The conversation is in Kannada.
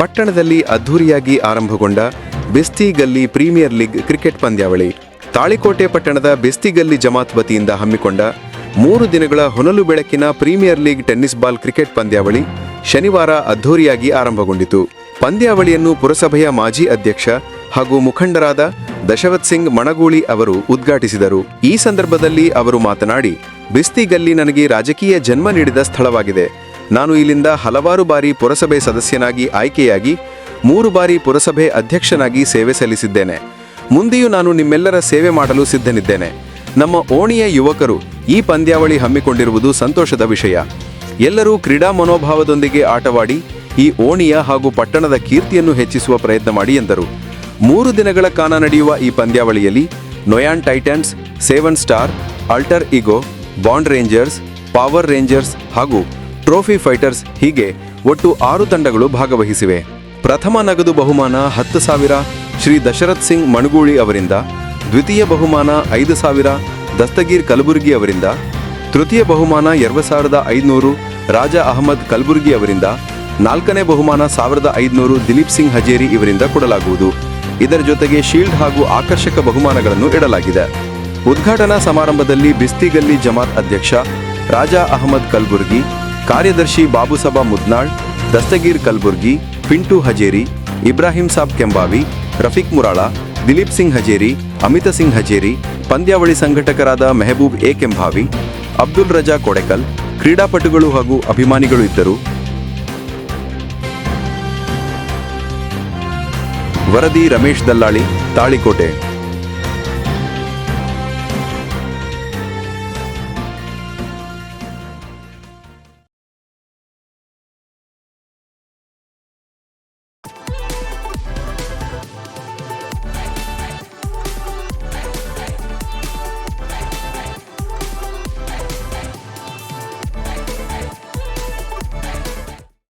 ಪಟ್ಟಣದಲ್ಲಿ ಅದ್ಧೂರಿಯಾಗಿ ಆರಂಭಗೊಂಡ ಬೆಸ್ತಿಗಲ್ಲಿ ಪ್ರೀಮಿಯರ್ ಲೀಗ್ ಕ್ರಿಕೆಟ್ ಪಂದ್ಯಾವಳಿ. ತಾಳಿಕೋಟೆ ಪಟ್ಟಣದ ಬೆಸ್ತಿಗಲ್ಲಿ ಜಮಾತ್ ವತಿಯಿಂದ ಹಮ್ಮಿಕೊಂಡ ಮೂರು ದಿನಗಳ ಹೊನಲು ಬೆಳಕಿನ premier league tennis ball cricket ಪಂದ್ಯಾವಳಿ ಶನಿವಾರ ಅದ್ಧೂರಿಯಾಗಿ ಆರಂಭಗೊಂಡಿತು. ಪಂದ್ಯಾವಳಿಯನ್ನು ಪುರಸಭೆಯ ಮಾಜಿ ಅಧ್ಯಕ್ಷ ಹಾಗೂ ಮುಖಂಡರಾದ ದಶವತ್ ಸಿಂಗ್ ಮಣಗೂಳಿ ಅವರು ಉದ್ಘಾಟಿಸಿದರು. ಈ ಸಂದರ್ಭದಲ್ಲಿ ಅವರು ಮಾತನಾಡಿ ಬಿಸ್ತಿಗಲ್ಲಿ ನನಗೆ ರಾಜಕೀಯ ಜನ್ಮ ನೀಡಿದ ಸ್ಥಳವಾಗಿದೆ. ನಾನು ಇಲ್ಲಿಂದ ಹಲವಾರು ಬಾರಿ ಪುರಸಭೆ ಸದಸ್ಯನಾಗಿ ಆಯ್ಕೆಯಾಗಿ, ಮೂರು ಬಾರಿ ಪುರಸಭೆ ಅಧ್ಯಕ್ಷನಾಗಿ ಸೇವೆ ಸಲ್ಲಿಸಿದ್ದೇನೆ. ಮುಂದೆಯೂ ನಾನು ನಿಮ್ಮೆಲ್ಲರ ಸೇವೆ ಮಾಡಲು ಸಿದ್ಧನಿದ್ದೇನೆ. ನಮ್ಮ ಓಣಿಯ ಯುವಕರು ಈ ಪಂದ್ಯಾವಳಿ ಹಮ್ಮಿಕೊಂಡಿರುವುದು ಸಂತೋಷದ ವಿಷಯ. ಎಲ್ಲರೂ ಕ್ರೀಡಾ ಮನೋಭಾವದೊಂದಿಗೆ ಆಟವಾಡಿ, ಈ ಓಣಿಯ ಹಾಗೂ ಪಟ್ಟಣದ ಕೀರ್ತಿಯನ್ನು ಹೆಚ್ಚಿಸುವ ಪ್ರಯತ್ನ ಮಾಡಿ ಎಂದರು. ಮೂರು ದಿನಗಳ ಕಾಲ ನಡೆಯುವ ಈ ಪಂದ್ಯಾವಳಿಯಲ್ಲಿ Noyan titans, seven star, alter ego bond rangers, power rangers ಹಾಗೂ ಟ್ರೋಫಿ ಫೈಟರ್ಸ್ ಹೀಗೆ ಒಟ್ಟು ಆರು ತಂಡಗಳು ಭಾಗವಹಿಸಿವೆ. ಪ್ರಥಮ ನಗದು ಬಹುಮಾನ ಹತ್ತು ಸಾವಿರ, ಶ್ರೀ ದಶರಥ್ ಸಿಂಗ್ ಮಣಗೂಳಿ ಅವರಿಂದ, ದ್ವಿತೀಯ ಬಹುಮಾನ ಐದು ಸಾವಿರ, ದಸ್ತಗೀರ್ ಕಲಬುರ್ಗಿ ಅವರಿಂದ, ತೃತೀಯ ಬಹುಮಾನ ಎರಡು ಸಾವಿರದ ಐದುನೂರು, ರಾಜ ಅಹಮದ್ ಕಲಬುರ್ಗಿ ಅವರಿಂದ, ನಾಲ್ಕನೇ ಬಹುಮಾನ ಸಾವಿರದ ಐದುನೂರು ದಿಲೀಪ್ ಸಿಂಗ್ ಹಜೇರಿ ಇವರಿಂದ ಕೊಡಲಾಗುವುದು. ಇದರ ಜೊತೆಗೆ ಶೀಲ್ಡ್ ಹಾಗೂ ಆಕರ್ಷಕ ಬಹುಮಾನಗಳನ್ನು ಇಡಲಾಗಿದೆ. ಉದ್ಘಾಟನಾ ಸಮಾರಂಭದಲ್ಲಿ ಬಿಸ್ತಿಗಲ್ಲಿ ಜಮಾತ್ ಅಧ್ಯಕ್ಷ, ರಾಜಾ ಅಹಮದ್ ಕಲ್ಬುರ್ಗಿ ಕಾರ್ಯದರ್ಶಿ ಬಾಬುಸಬಾ ಮುದ್ನಾಳ್, ದಸ್ತಗೀರ್ ಕಲ್ಬುರ್ಗಿ, ಪಿಂಟು ಹಜೇರಿ, ಇಬ್ರಾಹಿಂ ಸಾಬ್ ಕೆಂಬಾವಿ, ರಫೀಕ್ ಮುರಾಳ, ದಿಲೀಪ್ ಸಿಂಗ್ ಹಜೇರಿ, ಅಮಿತ ಸಿಂಗ್ ಹಜೇರಿ, ಪಂದ್ಯಾವಳಿ ಸಂಘಟಕರಾದ ಮೆಹಬೂಬ್ ಎ ಕೆಂಭಾವಿ ಅಬ್ದುಲ್ ರಜಾ ಕೊಡೆಕಲ್, ಕ್ರೀಡಾಪಟುಗಳು ಹಾಗೂ ಅಭಿಮಾನಿಗಳು ಇದ್ದರು. ವರದಿ ರಮೇಶ್ ದಲ್ಲಾಳಿ, ತಾಳಿಕೋಟೆ.